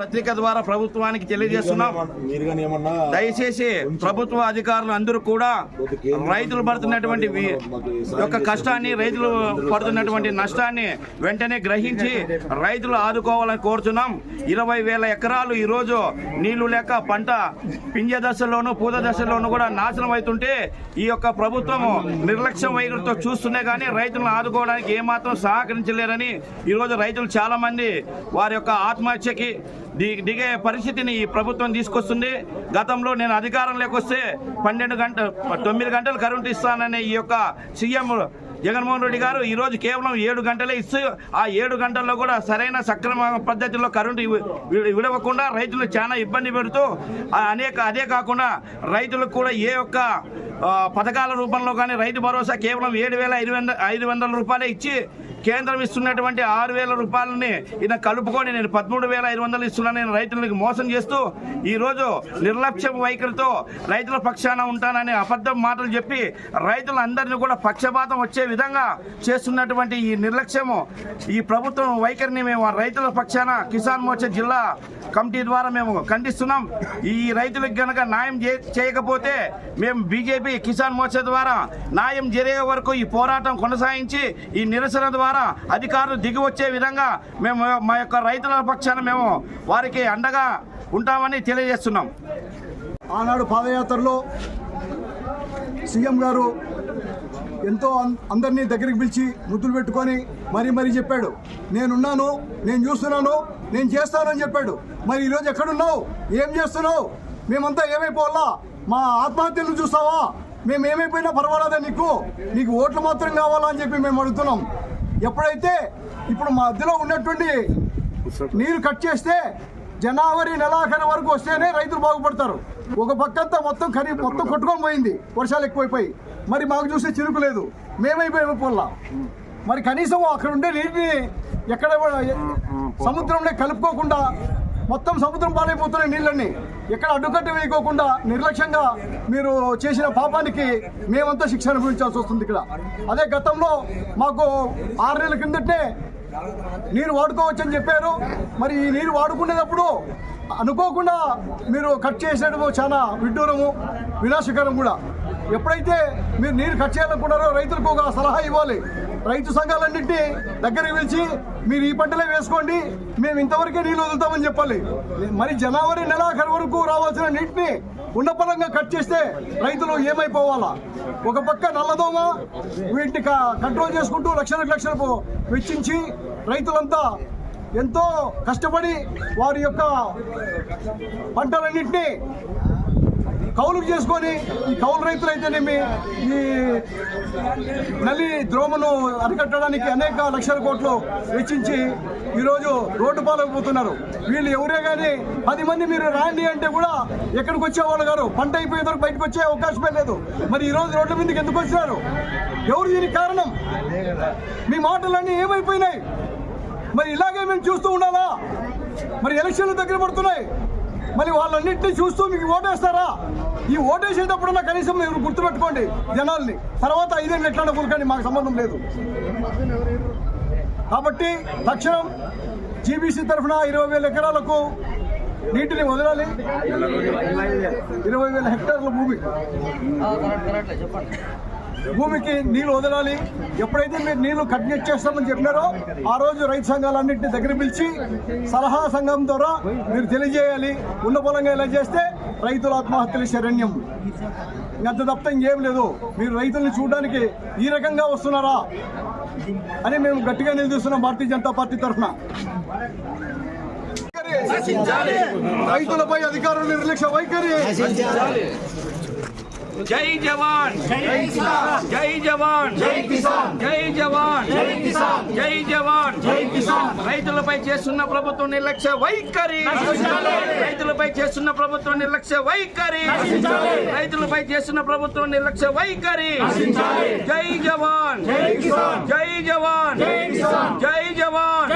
పత్రిక ద్వారా ప్రభుత్వానికి తెలియజేస్తున్నాం. దయచేసి ప్రభుత్వ అధికారులు అందరూ కూడా రైతులు పడుతున్నటువంటి యొక్క కష్టాన్ని రైతులు పడుతున్నటువంటి నష్టాన్ని వెంటనే గ్రహించి రైతులు ఆదుకోవాలని కోరుతున్నాం ఇరవై వేల ఎకరాలు ఈరోజు నీళ్ళు లేక పంట పింజ దశలోను పూత దశలోను కూడా నాశనం అవుతుంటే ఈ యొక్క ప్రభుత్వము నిర్లక్ష్యం వైఖరితో చూస్తూనే కానీ రైతులను ఆదుకోవడానికి ఏమాత్రం సహకరించలేరని ఈరోజు రైతులు చాలా మంది వారి యొక్క ఆత్మహత్యకి దిగే పరిస్థితిని ఈ ప్రభుత్వం తీసుకొస్తుంది. గతంలో నేను అధికారంలోకి వస్తే పన్నెండు గంటలు తొమ్మిది గంటలు కరెంటు ఇస్తాననే ఈ యొక్క సీఎం జగన్మోహన్ రెడ్డి గారు ఈరోజు కేవలం ఏడు గంటలే ఇస్తూ ఆ ఏడు గంటల్లో కూడా సరైన సక్రమ పద్ధతిలో కరెంటు విడవకుండా రైతులు చాలా ఇబ్బంది పెడుతూ అనేక అదే కాకుండా రైతులకు కూడా ఏ ఒక్క పథకాల రూపంలో కానీ రైతు భరోసా కేవలం ఏడు వేల ఐదు వందల ఐదు వందల రూపాయలే ఇచ్చి కేంద్రం ఇస్తున్నటువంటి ఆరు వేల రూపాయలని ఈయన కలుపుకొని నేను పదమూడు వేల ఐదు వందలు ఇస్తున్నాను నేను రైతులకు మోసం చేస్తూ ఈరోజు నిర్లక్ష్యం వైఖరితో రైతుల పక్షాన ఉంటానని అబద్ధం మాటలు చెప్పి రైతులందరినీ కూడా పక్షపాతం వచ్చే విధంగా చేస్తున్నటువంటి ఈ నిర్లక్ష్యము ఈ ప్రభుత్వం వైఖరిని మేము ఆ రైతుల పక్షాన కిసాన్ మోర్చా జిల్లా కమిటీ ద్వారా మేము ఖండిస్తున్నాం. ఈ రైతులకు గనక న్యాయం చేయకపోతే మేము బీజేపీ కిసాన్ మోర్చా ద్వారా న్యాయం జరిగే వరకు ఈ పోరాటం కొనసాగించి ఈ నిరసన ద్వారా అధికారులు దిగి వచ్చే విధంగా మేము మా యొక్క రైతుల పక్షాన మేము వారికి అండగా ఉంటామని తెలియజేస్తున్నాం. ఆనాడు పాదయాత్రలో సీఎం గారు ఎంతో అం- అందరినీ దగ్గరికి పిలిచి ముద్దులు పెట్టుకొని మరీ మరీ చెప్పాడు. నేనున్నాను నేను చూస్తున్నాను నేను చేస్తానని చెప్పాడు. మరి ఈరోజు ఎక్కడున్నావు? ఏం చేస్తున్నావు? మేమంతా ఏమైపోవాలా? మా ఆత్మహత్యలు చూస్తావా? మేము ఏమైపోయినా పర్వాలేదా నీకు? నీకు ఓట్లు మాత్రం కావాలా అని చెప్పి మేము అడుగుతున్నాం. ఎప్పుడైతే ఇప్పుడు మా మధ్యలో ఉన్నటువంటి నీరు కట్ చేస్తే జనవరి నెలాఖరు వరకు వస్తేనే రైతులు బాగుపడతారు. ఒక పక్కంతా మొత్తం ఖరీఫ్ మొత్తం కొట్టుకొని పోయింది. వర్షాలు ఎక్కువైపోయి. మరి మాకు చూస్తే చిరుకు లేదు. మేమైపోయాము పొల్లా మరి కనీసం అక్కడ ఉండే నీటిని ఎక్కడ సముద్రంలో కలుపుకోకుండా మొత్తం సముద్రం పాలైపోతున్నాయి నీళ్ళన్నీ. ఎక్కడ అడ్డుకట్టు వేయకోకుండా నిర్లక్ష్యంగా మీరు చేసిన పాపానికి మేమంతా శిక్ష అనుభవించాల్సి వస్తుంది ఇక్కడ. అదే గతంలో మాకు ఆరు నెలల కిందటే నీరు వాడుకోవచ్చని చెప్పారు. మరి ఈ నీరు వాడుకునేటప్పుడు అనుకోకుండా మీరు కట్ చేసేయడము చాలా విడ్డూరము వినాశకరం కూడా. ఎప్పుడైతే మీరు నీరు కట్ చేయాలనుకున్నారో రైతులకు ఒక సలహా ఇవ్వాలి. రైతు సంఘాలన్నింటినీ దగ్గరికి పిలిచి మీరు ఈ పంటలే వేసుకోండి మేము ఇంతవరకే నీళ్ళు వదులుతామని చెప్పాలి. మరి జనవరి నెలాఖరు వరకు రావాల్సిన నీటిని ఉండపరంగా కట్ చేస్తే రైతులు ఏమైపోవాలా? ఒక పక్క నల్లదోమ వీటిని క- కంట్రోల్ చేసుకుంటూ లక్షలకు లక్షలకు వెచ్చించి రైతులంతా ఎంతో కష్టపడి వారి యొక్క పంటలన్నింటినీ కౌలుకు చేసుకొని ఈ కౌలు రైతులు అయితేనేమి ఈ నల్లి ద్రోమను అరికట్టడానికి అనేక లక్షల కోట్లు వెచ్చించి ఈరోజు రోడ్డు పాలైపోతున్నారు వీళ్ళు ఎవరే కానీ పది మంది మీరు రాండి అంటే కూడా ఎక్కడికి వచ్చేవాళ్ళు గారు పంట అయిపోయే వరకు బయటకు వచ్చే అవకాశమే లేదు. మరి ఈరోజు రోడ్ల మీదకి ఎందుకు వచ్చినారు? ఎవరు దీనికి కారణం? మీ మాటలన్నీ ఏమైపోయినాయి? మరి ఇలాగే మేము చూస్తూ ఉండాలా? మరి ఎలక్షన్లు దగ్గర పడుతున్నాయి. మరి వాళ్ళన్నింటినీ చూస్తూ మీకు ఓటేస్తారా? ఈ ఓటేసేటప్పుడన్నా కనీసం మీరు గుర్తుపెట్టుకోండి జనాల్ని. తర్వాత ఐదేళ్ళు ఎట్లా కూలకండి మాకు సంబంధం లేదు. కాబట్టి తక్షణం జీబీసీ తరఫున ఇరవై వేల ఎకరాలకు నీటిని వదలాలి. ఇరవై వేల హెక్టార్ల భూమి. భూమికి నీళ్ళు వదలాలి. ఎప్పుడైతే మీరు నీళ్ళు కట్నెట్ చేస్తామని చెప్పినారో ఆ రోజు రైతు సంఘాలన్నింటినీ దగ్గర పిలిచి సలహా సంఘం ద్వారా మీరు తెలియజేయాలి. ఉన్న పొలంగా ఇలా చేస్తే రైతుల ఆత్మహత్యల శరణ్యం. ఇంకంత తప్ప ఇంకేం లేదు. మీరు రైతుల్ని చూడడానికి ఈ రకంగా వస్తున్నారా అని మేము గట్టిగా నిలదీస్తున్నాం భారతీయ జనతా పార్టీ తరఫున. రైతులపై అధికారుల నిర్లక్ష్య వైఖరి. జై జవాన్. జై జవాన్. జై కిసాన్. జై జవాన్. జై కిసాన్. జై జవాన్. జై కిసాన్. రైతులపై చేస్తున్న ప్రభుత్వం నిర్లక్ష్య వైఖరి. రైతులపై చేస్తున్న ప్రభుత్వం నిర్లక్ష్య వైఖరి. రైతులపై చేస్తున్న ప్రభుత్వం నిర్లక్ష్య వైఖరి. జై జవాన్. జై జవాన్. జై జవాన్.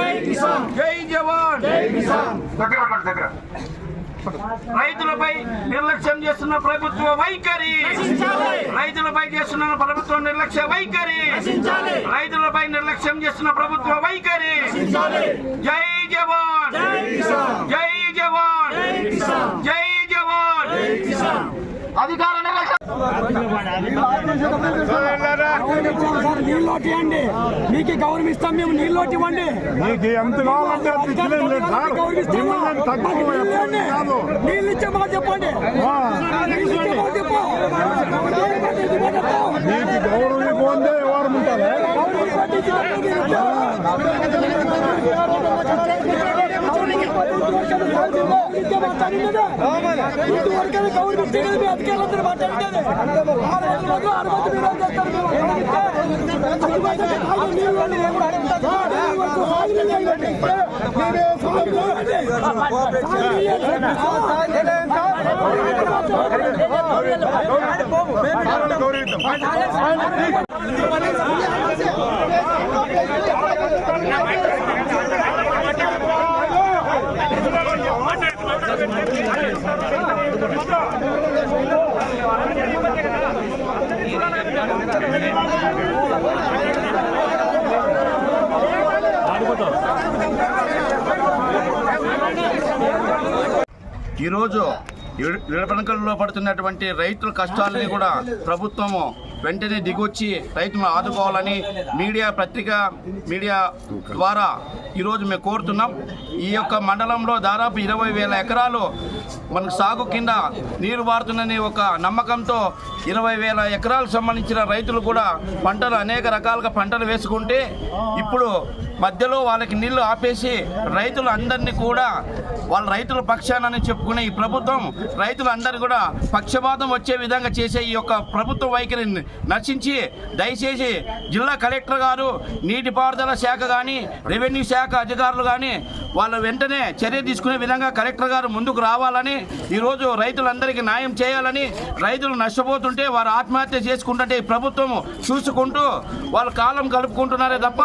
జై జవాన్. కిసాన్. రైతులపై నిర్లక్ష్యం చేస్తున్న ప్రభుత్వ వైఖరి. రైతులపై చేస్తున్న ప్రభుత్వ నిర్లక్ష్య వైఖరి. రైతులపై నిర్లక్ష్యం చేస్తున్న ప్రభుత్వ వైఖరి. జై జవాన్. జై నీళ్ళోటి ఇవ్వండి మీకు గౌరవిస్తాం మేము నీళ్ళోటి ఇవ్వండి మీకు ఎంత కావాలంటే నీళ్ళు ఇచ్చే మాట చెప్పండి. మీకు గౌరవం ఇవ్వండి ఎవరు ఉంటారు ఇంతవరకైనా గౌరవిస్తే మీ అధికారులందరూ మాట్లాడేది ఆ రోజు రోజు అనుమతి మీరు ఏం చేస్తారు మేము? అందుకోసం కాదు, నీళ్ళు ఇవ్వండి. నీళ్ళు వరకు సాగు చేయండి. మీరే సాగు చేయండి. సాగు ఈరోజు విడపనకల్లో పడుతున్నటువంటి రైతుల కష్టాలని కూడా ప్రభుత్వము వెంటనే దిగొచ్చి రైతులను ఆదుకోవాలని మీడియా పత్రిక మీడియా ద్వారా ఈరోజు మేము కోరుతున్నాం. ఈ యొక్క మండలంలో దాదాపు ఇరవై వేల ఎకరాలు మనకు సాగు కింద నీరు వారుతుందని ఒక నమ్మకంతో ఇరవై వేల ఎకరాలకు సంబంధించిన రైతులు కూడా పంటలు అనేక రకాలుగా పంటలు వేసుకుంటే ఇప్పుడు మధ్యలో వాళ్ళకి నీళ్ళు ఆపేసి రైతులు అందరినీ కూడా వాళ్ళ రైతుల పక్షానని చెప్పుకునే ఈ ప్రభుత్వం రైతులందరూ కూడా పక్షపాతం వచ్చే విధంగా చేసే ఈ యొక్క ప్రభుత్వ వైఖరిని నశించి దయచేసి జిల్లా కలెక్టర్ గారు నీటిపారుదల శాఖ కానీ రెవెన్యూ శాఖ అధికారులు కానీ వాళ్ళ వెంటనే చర్య తీసుకునే విధంగా కలెక్టర్ గారు ముందుకు రావాలని ఈరోజు రైతులందరికీ న్యాయం చేయాలని రైతులు నష్టపోతుంటే వారు ఆత్మహత్య చేసుకుంటుంటే ఈ ప్రభుత్వం చూసుకుంటూ వాళ్ళ కాలం కలుపుకుంటున్నారే తప్ప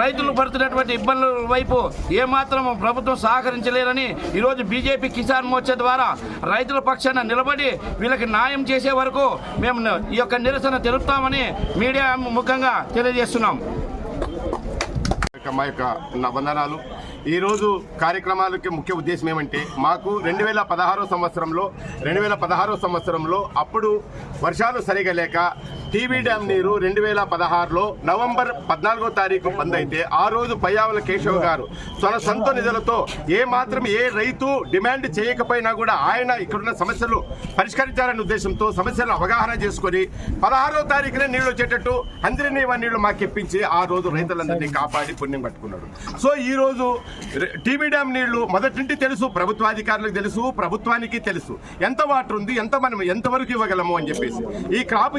రైతులు పడుతున్నటువంటి ఇబ్బందుల వైపు ఏమాత్రం ప్రభుత్వం సహకరించలేరని ఈరోజు బీజేపీ కిసాన్ మోర్చా ద్వారా రైతుల పక్షాన నిలబడి వీళ్ళకి న్యాయం చేసే వరకు మేము ఈ యొక్క నిరసన తెలుపుతామని మీడియా ముఖ్యంగా తెలియజేస్తున్నాం. మా యొక్క నా వందనాలు ఈరోజు కార్యక్రమాలకి ముఖ్య ఉద్దేశం ఏమంటే మాకు రెండు వేల పదహారో సంవత్సరంలో రెండు వేల పదహారో సంవత్సరంలో అప్పుడు వర్షాలు సరిగా లేక టీబీ డ్యామ్ నీరు రెండు వేల పదహారులో నవంబర్ పద్నాలుగో తారీఖు బంద్ అయితే ఆ రోజు పయ్యావుల కేశవ్ గారు తన సొంత నిధులతో ఏ మాత్రం ఏ రైతు డిమాండ్ చేయకపోయినా కూడా ఆయన ఇక్కడున్న సమస్యలు పరిష్కరించాలనే ఉద్దేశంతో సమస్యలను అవగాహన చేసుకొని పదహారో తారీఖునే నీళ్ళు వచ్చేటట్టు అందరినీ నీళ్ళు మాకు ఇప్పించి ఆ రోజు రైతులందరినీ కాపాడి పుణ్యం కట్టుకున్నాడు. సో ఈ రోజు టీబీ డ్యామ్ నీళ్ళు మొదటి నుండి తెలుసు ప్రభుత్వాధికారులకు తెలుసు ప్రభుత్వానికి తెలుసు. ఎంత వాటర్ ఉంది ఎంత మనం ఎంతవరకు ఇవ్వగలము అని చెప్పేసి. ఈ క్రాప్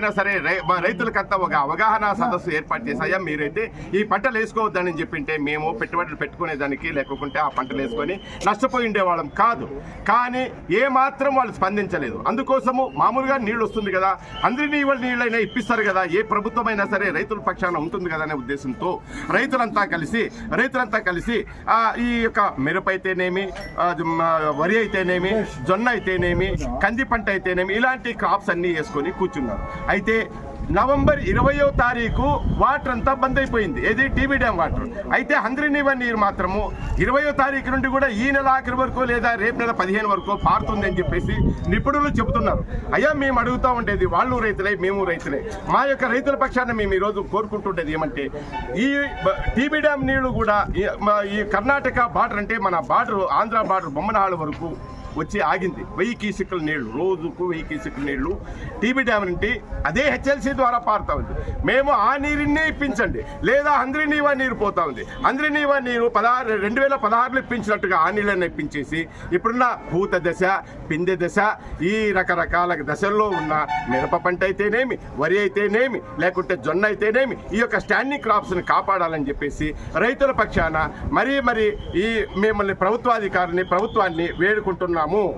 ఎవరైనా సరే రై- రైతులకంతా ఒక అవగాహన సదస్సు ఏర్పాటు చేశాయా? మీరైతే ఈ పంటలు వేసుకోవద్దని చెప్పింటే మేము పెట్టుబడులు పెట్టుకునేదానికి లేకుంటే ఆ పంటలు వేసుకొని నష్టపోయి ఉండేవాళ్ళం కాదు. కానీ ఏ మాత్రం వాళ్ళు స్పందించలేదు. అందుకోసము మామూలుగా నీళ్ళు వస్తుంది కదా అందరినీ ఇవాళ నీళ్ళైనా ఇప్పిస్తారు కదా ఏ ప్రభుత్వమైనా సరే రైతుల పక్షాన ఉంటుంది కదా అనే ఉద్దేశంతో రైతులంతా కలిసి రైతులంతా కలిసి ఈ యొక్క మిరప అయితేనేమి వరి అయితేనేమి జొన్న అయితేనేమి కంది పంట అయితేనేమి ఇలాంటి క్రాప్స్ అన్నీ వేసుకొని కూర్చున్నారు. అయితే నవంబర్ ఇరవయో తారీఖు వాటర్ అంతా బంద్ అయిపోయింది. ఏది? TB dam water. అయితే హంద్రీనివ నీరు మాత్రము ఇరవయో తారీఖు నుండి కూడా ఈ నెల ఆఖరి వరకు లేదా రేపు నెల పదిహేను వరకు పారుతుంది అని చెప్పేసి నిపుణులు చెబుతున్నారు. అయ్యా మేము అడుగుతా ఉండేది వాళ్ళు రైతులే మేము రైతులే. మా యొక్క రైతుల పక్షాన్ని మేము ఈరోజు కోరుకుంటుండేది ఏమంటే ఈ టీబీ డ్యామ్ నీళ్ళు కూడా ఈ- మా- ఈ కర్ణాటక బార్డర్ అంటే మన బార్డర్ ఆంధ్ర బార్డర్ బొమ్మనహాళ వరకు వచ్చి ఆగింది. వెయ్యి కీసికల నీళ్ళు రోజుకు వెయ్యి కీసికల నీళ్ళు. టీబీ డ్యామ్ నుండి అదే హెచ్ఎల్సీ ద్వారా పారుతా ఉంది. మేము ఆ నీరునే ఇప్పించండి. లేదా అంద్రినీవా నీరు పోతా ఉంది. అంద్రినీవా నీరు పదహారు రెండు వేల పదహారులో ఇప్పించినట్టుగా ఆ నీళ్ళని ఇప్పించేసి ఇప్పుడున్న పూత దశ పిందె దశ ఈ రకరకాల దశల్లో ఉన్న మిరప పంట అయితేనేమి వరి అయితేనేమి లేకుంటే జొన్న అయితేనేమి ఈ యొక్క స్టాండింగ్ క్రాప్స్ని కాపాడాలని చెప్పేసి రైతుల పక్షాన మరీ మరి ఈ మిమ్మల్ని ప్రభుత్వాధికారిని ప్రభుత్వాన్ని na mão?